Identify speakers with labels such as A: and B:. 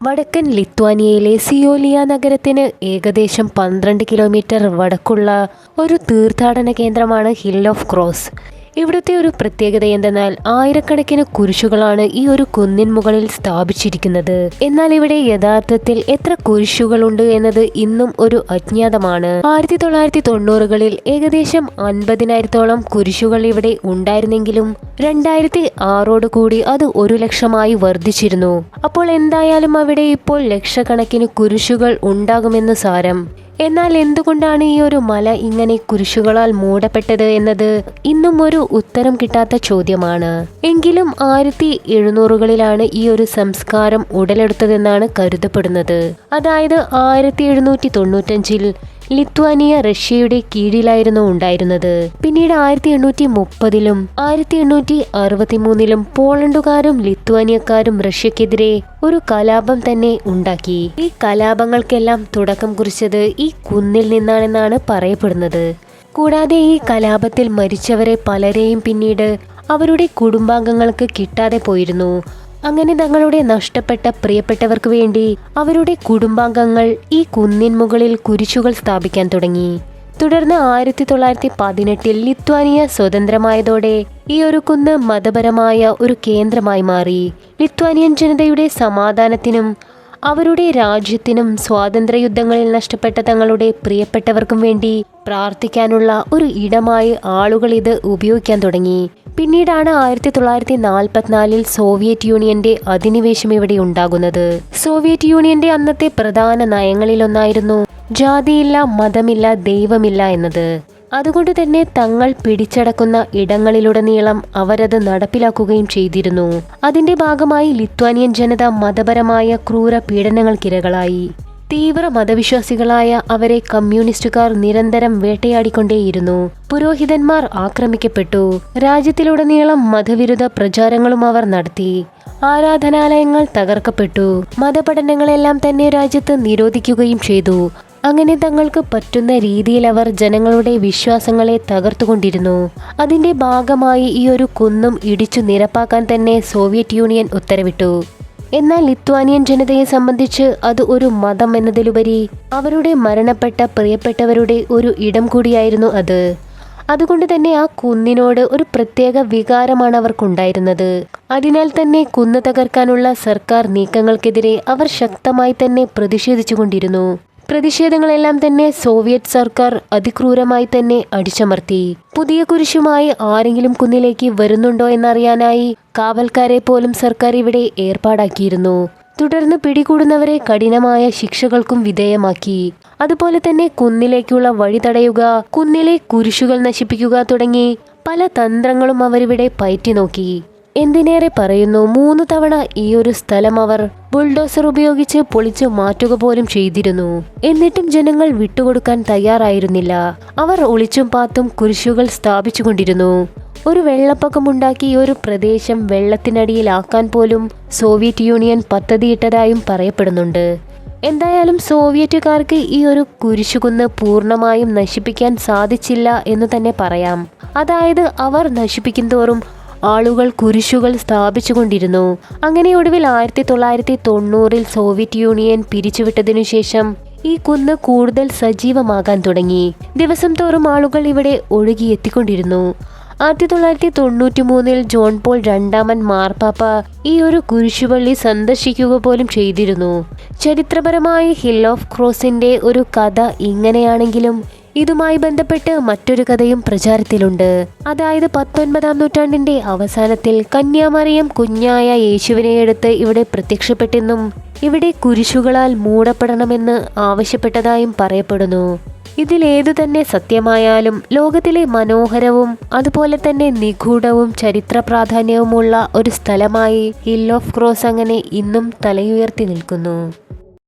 A: വടക്കൻ ലിത്വാനിയയിലെ സിയോലിയ നഗരത്തിന് ഏകദേശം പന്ത്രണ്ട് കിലോമീറ്റർ വടക്കുള്ള ഒരു തീർത്ഥാടന കേന്ദ്രമാണ് ഹിൽ ഓഫ് ക്രോസ്. ഇവിടുത്തെ ഒരു പ്രത്യേകത എന്തെന്നാൽ ആയിരക്കണക്കിന് കുരിശുകളാണ് ഈ ഒരു കുന്നിൻ മുകളിൽ സ്ഥാപിച്ചിരിക്കുന്നത്. എന്നാൽ ഇവിടെ യഥാർത്ഥത്തിൽ എത്ര കുരിശുകളുണ്ട് എന്നത് ഇന്നും ഒരു അജ്ഞാതമാണ്. ആയിരത്തി തൊള്ളായിരത്തി തൊണ്ണൂറുകളിൽ ഏകദേശം അൻപതിനായിരത്തോളം കുരിശുകൾ ഇവിടെ ഉണ്ടായിരുന്നെങ്കിലും രണ്ടായിരത്തി ആറോട് കൂടി അത് ഒരു ലക്ഷമായി വർദ്ധിച്ചിരുന്നു. അപ്പോൾ എന്തായാലും അവിടെ ഇപ്പോൾ ലക്ഷക്കണക്കിന് കുരിശുകൾ ഉണ്ടാകുമെന്ന് സാരം. എന്നാൽ എന്തുകൊണ്ടാണ് ഈ ഒരു മല ഇങ്ങനെ കുരിശുകളാൽ മൂടപ്പെട്ടത് എന്നത് ഇന്നും ഒരു ഉത്തരം കിട്ടാത്ത ചോദ്യമാണ്. എങ്കിലും ആയിരത്തി എഴുന്നൂറുകളിലാണ് ഈ ഒരു സംസ്കാരം ഉടലെടുത്തതെന്നാണ് കരുതപ്പെടുന്നത്. അതായത് ആയിരത്തി എഴുന്നൂറ്റി തൊണ്ണൂറ്റഞ്ചിൽ ലിത്വാനിയ റഷ്യയുടെ കീഴിലായിരുന്നു ഉണ്ടായിരുന്നത്. പിന്നീട് ആയിരത്തി എണ്ണൂറ്റി മുപ്പതിലും ആയിരത്തി എണ്ണൂറ്റി അറുപത്തി മൂന്നിലും പോളണ്ടുകാരും ലിത്വാനിയക്കാരും റഷ്യക്കെതിരെ ഒരു കലാപം തന്നെ ഉണ്ടാക്കി. ഈ കലാപങ്ങൾക്കെല്ലാം തുടക്കം കുറിച്ചത് ഈ കുന്നിൽ നിന്നാണെന്നാണ് പറയപ്പെടുന്നത്. കൂടാതെ ഈ കലാപത്തിൽ മരിച്ചവരെ പലരെയും പിന്നീട് അവരുടെ കുടുംബാംഗങ്ങൾക്ക് കിട്ടാതെ പോയിരുന്നു. അങ്ങനെ തങ്ങളുടെ നഷ്ടപ്പെട്ട പ്രിയപ്പെട്ടവർക്ക് വേണ്ടി അവരുടെ കുടുംബാംഗങ്ങൾ ഈ കുന്നിൻ മുകളിൽ കുരിശുകൾ സ്ഥാപിക്കാൻ തുടങ്ങി. തുടർന്ന് ആയിരത്തി തൊള്ളായിരത്തി പതിനെട്ടിൽ ലിത്വാനിയ സ്വതന്ത്രമായതോടെ ഈ ഒരു കുന്ന് മതപരമായ ഒരു കേന്ദ്രമായി മാറി. ലിത്വാനിയൻ ജനതയുടെ സമാധാനത്തിനും അവരുടെ രാജ്യത്തിനും സ്വാതന്ത്ര്യയുദ്ധങ്ങളിൽ നഷ്ടപ്പെട്ട തങ്ങളുടെ പ്രിയപ്പെട്ടവർക്കും വേണ്ടി പ്രാർത്ഥിക്കാനുള്ള ഒരു ഇടമായി ആളുകൾ ഇത് ഉപയോഗിക്കാൻ തുടങ്ങി. പിന്നീടാണ് ആയിരത്തി തൊള്ളായിരത്തി നാൽപ്പത്തിനാലിൽ സോവിയറ്റ് യൂണിയന്റെ അധിനിവേശം ഇവിടെ ഉണ്ടാകുന്നത്. സോവിയറ്റ് യൂണിയന്റെ അന്നത്തെ പ്രധാന നയങ്ങളിലൊന്നായിരുന്നു ജാതിയില്ല മതമില്ല ദൈവമില്ല എന്നത്. അതുകൊണ്ട് തന്നെ തങ്ങൾ പിടിച്ചടക്കുന്ന ഇടങ്ങളിലുടനീളം അവരത് നടപ്പിലാക്കുകയും ചെയ്തിരുന്നു. അതിന്റെ ഭാഗമായി ലിത്വാനിയൻ ജനത മതപരമായ ക്രൂര പീഡനങ്ങൾക്കിരകളായി തീവ്ര മതവിശ്വാസികളായ അവരെ കമ്മ്യൂണിസ്റ്റുകാർ നിരന്തരം വേട്ടയാടിക്കൊണ്ടേയിരുന്നു. പുരോഹിതന്മാർ ആക്രമിക്കപ്പെട്ടു. രാജ്യത്തിലുടനീളം മതവിരുദ്ധ പ്രചാരങ്ങളും അവർ നടത്തി. ആരാധനാലയങ്ങൾ തകർക്കപ്പെട്ടു. മതപഠനങ്ങളെല്ലാം തന്നെ രാജ്യത്ത് നിരോധിക്കുകയും ചെയ്തു. അങ്ങനെ തങ്ങൾക്ക് പറ്റുന്ന രീതിയിൽ അവർ ജനങ്ങളുടെ വിശ്വാസങ്ങളെ തകർത്തുകൊണ്ടിരുന്നു. അതിന്റെ ഭാഗമായി ഈ ഒരു കുന്നും ഇടിച്ചു നിരപ്പാക്കാൻ തന്നെ സോവിയറ്റ് യൂണിയൻ ഉത്തരവിട്ടു. എന്നാൽ ലിത്വാനിയൻ ജനതയെ സംബന്ധിച്ച് അത് ഒരു മതം എന്നതിലുപരി അവരുടെ മരണപ്പെട്ട പ്രിയപ്പെട്ടവരുടെ ഒരു ഇടം കൂടിയായിരുന്നു അത്. അതുകൊണ്ട് തന്നെ ആ കുന്നിനോട് ഒരു പ്രത്യേക വികാരമാണ് അവർക്കുണ്ടായിരുന്നത്. അതിനാൽ തന്നെ കുന്ന് തകർക്കാനുള്ള സർക്കാർ നീക്കങ്ങൾക്കെതിരെ അവർ ശക്തമായി തന്നെ പ്രതിഷേധിച്ചുകൊണ്ടിരുന്നു. പ്രതിഷേധങ്ങളെല്ലാം തന്നെ സോവിയറ്റ് സർക്കാർ അതിക്രൂരമായി തന്നെ അടിച്ചമർത്തി. പുതിയ കുരിശുമായി ആരെങ്കിലും കുന്നിലേക്ക് വരുന്നുണ്ടോ എന്നറിയാനായി കാവൽക്കാരെ പോലും സർക്കാർ ഇവിടെ ഏർപ്പാടാക്കിയിരുന്നു. തുടർന്ന് പിടികൂടുന്നവരെ കഠിനമായ ശിക്ഷകൾക്കും വിധേയമാക്കി. അതുപോലെ തന്നെ കുന്നിലേക്കുള്ള വഴി തടയുക കുന്നിലെ കുരിശുകൾ നശിപ്പിക്കുക തുടങ്ങി പല തന്ത്രങ്ങളും അവരിവിടെ പയറ്റി നോക്കി. എന്തിനേറെ പറയുന്നു മൂന്ന് തവണ ഈ ഒരു സ്ഥലം അവർ ബുൾഡോസർ ഉപയോഗിച്ച് പൊളിച്ചു മാറ്റുക പോലും ചെയ്തിരുന്നു. എന്നിട്ടും ജനങ്ങൾ വിട്ടുകൊടുക്കാൻ തയ്യാറായിരുന്നില്ല. അവർ ഒളിച്ചും പാത്തും കുരിശുകൾ സ്ഥാപിച്ചുകൊണ്ടിരുന്നു. ഒരു വെള്ളപ്പൊക്കമുണ്ടാക്കി ഒരു പ്രദേശം വെള്ളത്തിനടിയിലാക്കാൻ പോലും സോവിയറ്റ് യൂണിയൻ പദ്ധതിയിട്ടതായും പറയപ്പെടുന്നുണ്ട്. എന്തായാലും സോവിയറ്റുകാർക്ക് ഈ ഒരു കുരിശുകുന്ന് പൂർണമായും നശിപ്പിക്കാൻ സാധിച്ചില്ല എന്ന് തന്നെ പറയാം. അതായത് അവർ നശിപ്പിക്കുന്തോറും ആളുകൾ കുരിശുകൾ സ്ഥാപിച്ചുകൊണ്ടിരുന്നു അങ്ങനെ ഒടുവിൽ ആയിരത്തി തൊള്ളായിരത്തി തൊണ്ണൂറിൽ സോവിയറ്റ് യൂണിയൻ പിരിച്ചുവിട്ടതിനു ശേഷം ഈ കുന്ന് കൂടുതൽ സജീവമാകാൻ തുടങ്ങി. ദിവസം തോറും ആളുകൾ ഇവിടെ ഒഴുകിയെത്തിക്കൊണ്ടിരുന്നു. ആയിരത്തി തൊള്ളായിരത്തി തൊണ്ണൂറ്റി മൂന്നിൽ ജോൺ പോൾ രണ്ടാമൻ മാർപ്പാപ്പ ഈ ഒരു കുരിശുപള്ളി സന്ദർശിക്കുക പോലും ചെയ്തിരുന്നു. ചരിത്രപരമായ ഹിൽ ഓഫ് ക്രോസിന്റെ ഒരു കഥ ഇങ്ങനെയാണെങ്കിലും ഇതുമായി ബന്ധപ്പെട്ട് മറ്റൊരു കഥയും പ്രചാരത്തിലുണ്ട്. അതായത് പത്തൊൻപതാം നൂറ്റാണ്ടിന്റെ അവസാനത്തിൽ കന്യാമറിയം കുഞ്ഞായ യേശുവിനെ എടുത്ത് ഇവിടെ പ്രത്യക്ഷപ്പെട്ടെന്നും ഇവിടെ കുരിശുകളാൽ മൂടപ്പെടണമെന്ന് ആവശ്യപ്പെട്ടതായും പറയപ്പെടുന്നു. ഇതിലേതു തന്നെ സത്യമായാലും ലോകത്തിലെ മനോഹരവും അതുപോലെ തന്നെ നിഗൂഢവും ചരിത്ര പ്രാധാന്യവുമുള്ള ഒരു സ്ഥലമായി ഹിൽ ഓഫ് ക്രോസ് അങ്ങനെ ഇന്നും തലയുയർത്തി നിൽക്കുന്നു.